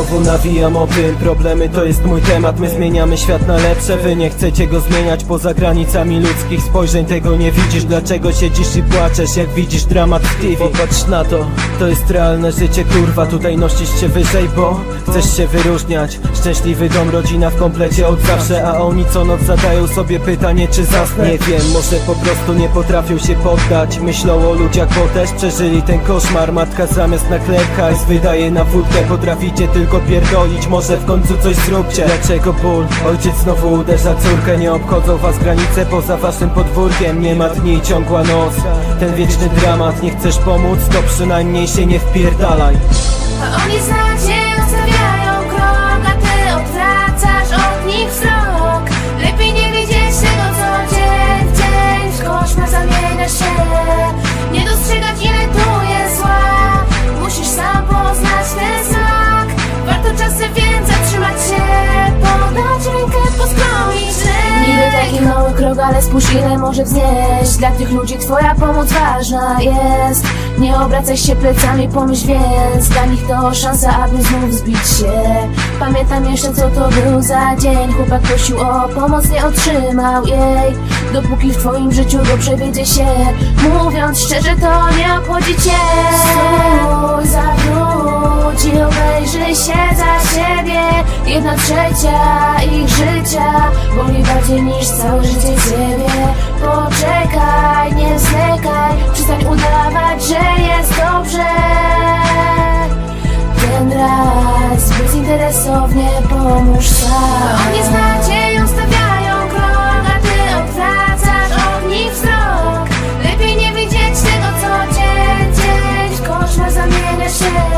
znowu nawijam o tym Problemy to jest mój temat, my zmieniamy świat na lepsze Wy nie chcecie go zmieniać. Poza granicami ludzkich spojrzeń Tego nie widzisz, dlaczego siedzisz i płaczesz Jak widzisz dramat w TV Popatrz na to, to jest realne życie kurwa. Tutaj nosisz się wyżej, bo chcesz się wyróżniać. Szczęśliwy dom, rodzina w komplecie od zawsze A oni co noc zadają sobie pytanie czy zasnę? Nie wiem, może po prostu nie potrafią się poddać. Myślą o ludziach, bo też przeżyli ten koszmar. Matka zamiast na chleb wydaje na wódkę. Potraficie tylko pierdolić, może w końcu coś zróbcie Dlaczego ból? Ojciec znowu uderza córkę Nie obchodzą was granice poza waszym podwórkiem Nie ma dni, ciągła noc Ten wieczny dramat, nie chcesz pomóc? To przynajmniej się nie wpierdalaj A krok, ale spójrz ile może wznieść. Dla tych ludzi twoja pomoc ważna jest. Nie obracaj się plecami, pomyśl więc. Dla nich to szansa, aby znów zbić się. Pamiętam jeszcze co to był za dzień. Chłopak prosił o pomoc, nie otrzymał jej. Dopóki w twoim życiu dobrze wiedzie się. Mówiąc szczerze, to nie obchodzi cię. Stój, zawróć i obejrzyj się Jedna trzecia ich życia Boli bardziej niż całe życie ciebie. Poczekaj, nie zwlekaj Przestań udawać, że jest dobrze. Ten raz bezinteresownie pomóż sam. Oni z nadzieją stawiają krok A ty odwracasz od nich wzrok. Lepiej nie widzieć tego co dzień, dzień koszmar zamienia się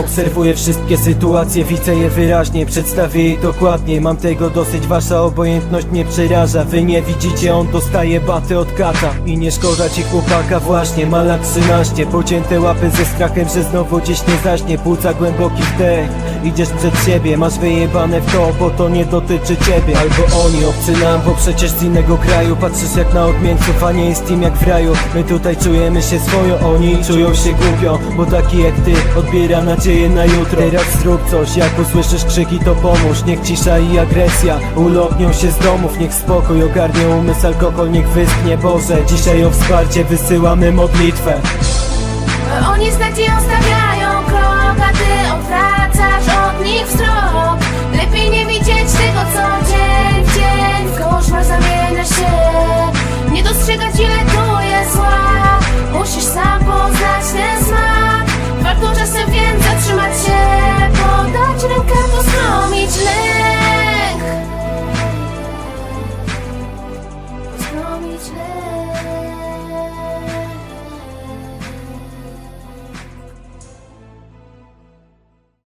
obserwuję wszystkie sytuacje, widzę je wyraźnie, przedstawię je dokładnie. Mam tego dosyć, wasza obojętność mnie przeraża. Wy nie widzicie, on dostaje baty od kata. I nie szkoda ci chłopaka właśnie, ma lat 13 Pocięte łapy ze strachem, że znowu gdzieś nie zaśnie. Płuca głęboki wdech, idziesz przed siebie. Masz wyjebane w to, bo to nie dotyczy ciebie. Albo oni, obcy nam, bo przecież z innego kraju. Patrzysz jak na odmieńców, a nie jest im jak w raju. My tutaj czujemy się swojo, oni czują się głupio. Bo taki jak ty odbiera nadzieję nadzieję na jutro? Teraz zrób coś, jak usłyszysz krzyki to pomóż. Niech cisza i agresja ulotnią się z domów. Niech spokój ogarnie umysł, alkohol niech wyschnie. Boże, dzisiaj o wsparcie wysyłamy modlitwę. Oni z nadzieją stawiają krok, a ty odwracasz od nich wzrok. Lepiej nie widzieć tego co dzień w dzień W koszmar zamienia się. Nie dostrzegać ile tu jest zła. Musisz sam poznać ten smak. Warto czasem więcej